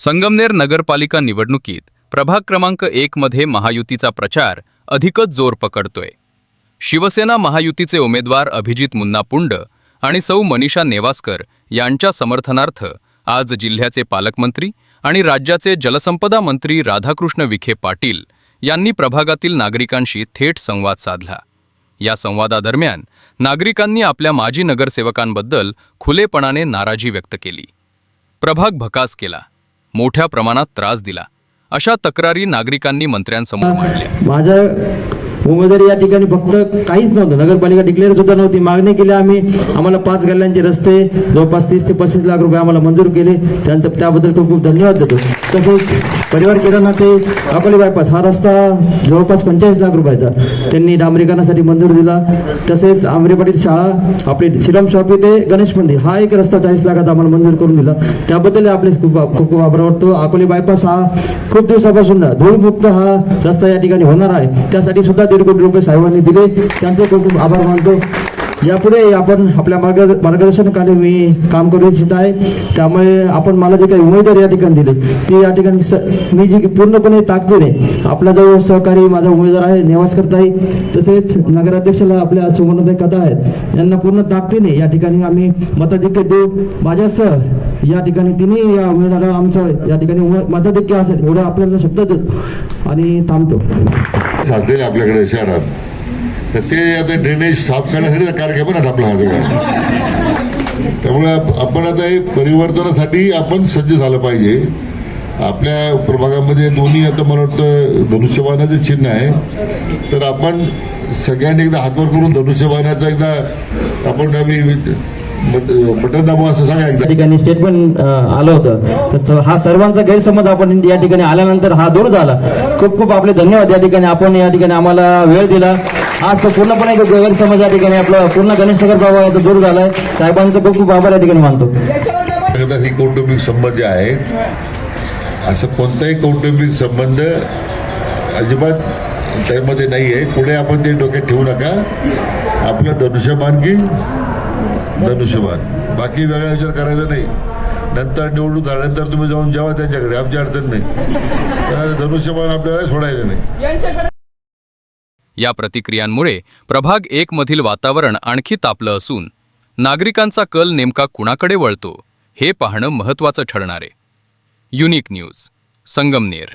संगमनेर नगरपालिका निवडणुकीत प्रभाग क्रमांक एक मध्ये महायुतीचा प्रचार अधिकच जोर पकडतोय. शिवसेना महायुतीचे उमेदवार अभिजित मुन्ना पुंड आणि सौ मनीषा नेवासकर यांच्या समर्थनार्थ आज जिल्ह्याचे पालकमंत्री आणि राज्याचे जलसंपदा मंत्री राधाकृष्ण विखे पाटील यांनी प्रभागातील नागरिकांशी थेट संवाद साधला. या संवादादरम्यान नागरिकांनी आपल्या माजी नगरसेवकांबद्दल खुलेपणाने नाराजी व्यक्त केली. प्रभाग भकास केला. मोठ्या प्रमाणात त्रास दिला. अशा तक्रारी नागरिकांनी मंत्र्यांसमोर मांडल्या. माझ्या उमेदवारी या ठिकाणी फक्त काहीच नव्हतं. नगरपालिका डिक्लेअर सुद्धा नव्हती. मागणी केली आम्ही. आम्हाला पाच गल्ल्यांचे रस्ते जवळपास तीस ते पस्तीस लाख रुपये आम्हाला मंजूर केले. त्यांचं त्याबद्दल खूप खूप धन्यवाद देतो. तसेच परिवार किराणा ते अकोले बायपास हा रस्ता जवळपास पंचेचाळीस लाख रुपयाचा. त्यांनी डांबरीकरणासाठी मंजूर दिला. तसेच आमरे पाटील शाळा आपली श्रीराम शॉपी ते गणेश मंदिर हा एक रस्ता चाळीस लाखाचा आम्हाला मंजूर करून दिला. त्याबद्दल आपले खूप खूप खूप आभार वाटतो. अकोले बायपास हा खूप दिवसापासून धूळमुक्त हा रस्ता या ठिकाणी होणार आहे. त्यासाठी सुद्धा दीड कोटी रुपये साहेबांनी दिले. त्यांचे खूप खूप आभार मानतो. यापुढे आपण आपल्या मार्ग मार्गदर्शनाखाली मी काम करू इच्छित आहे. त्यामुळे आपण मला जे काही उमेदवार या ठिकाणी दिले ते या ठिकाणी मी जी पूर्णपणे ताकदीने आपला जवळ सहकारी माझा उमेदवार आहे नेवासकर ताई तसेच नगराध्यक्षाला आपल्या सुवर्णताई कथा आहेत. यांना पूर्ण ताकदीने या ठिकाणी आम्ही मताधिक्य देऊ. माझ्यासह या ठिकाणी तिन्ही या उमेदवाराला आमचं या ठिकाणी उमे- मताधिक्य असेल एवढं आपल्याला शब्द देतो आणि थांबतो. साचलेले आपल्याकडे शहरात. तर ते आता ड्रेनेज साफ करण्यासाठी कार्यक्रम आहे आपल्या आपला हा सगळा. त्यामुळे आपण आता हे परिवर्तनासाठी आपण सज्ज झालं पाहिजे. आपल्या प्रभागामध्ये दोन्ही आता मला वाटतं धनुष्यबाणाचं चिन्ह आहे. तर आपण सगळ्यांनी एकदा हातवर करून धनुष्यबाणाचा एकदा आपण आम्ही या ठिकाणी स्टेटमेंट आलं होतं. तर हा सर्वांचा गैरसमज आपण या ठिकाणी आल्यानंतर हा दूर झाला. खूप खूप आपले धन्यवाद या ठिकाणी. आपण या ठिकाणी आम्हाला वेळ दिला. आज तो पूर्णपणे एक गैरसमज या ठिकाणी आपला पूर्ण गणेश नगर प्रभागाचा दूर झालाय. साहेबांचं खूप खूप आभार या ठिकाणी मानतो. ही कौटुंबिक संबंध जे आहेत असं कोणताही कौटुंबिक संबंध अजिबात त्यामध्ये नाही आहे पुढे आपण ते डोक्यात ठेवू नका. आपलं धनुष्यबाण की धनुष्यबाण बाकी वेगळा विचार करायचा नाही. नंतर निवडणूक झाल्यानंतर तुम्ही जाऊन जेव्हा त्यांच्याकडे. आमची अडचण नाही. धनुष्यबाण आपल्याला सोडायचं नाही. या प्रतिक्रियांमुळे प्रभाग एक मधील वातावरण आणखी तापलं असून नागरिकांचा कल नेमका कुणाकडे वळतो हे पाहणं महत्त्वाचं ठरणार आहे. Unique news Sangamner.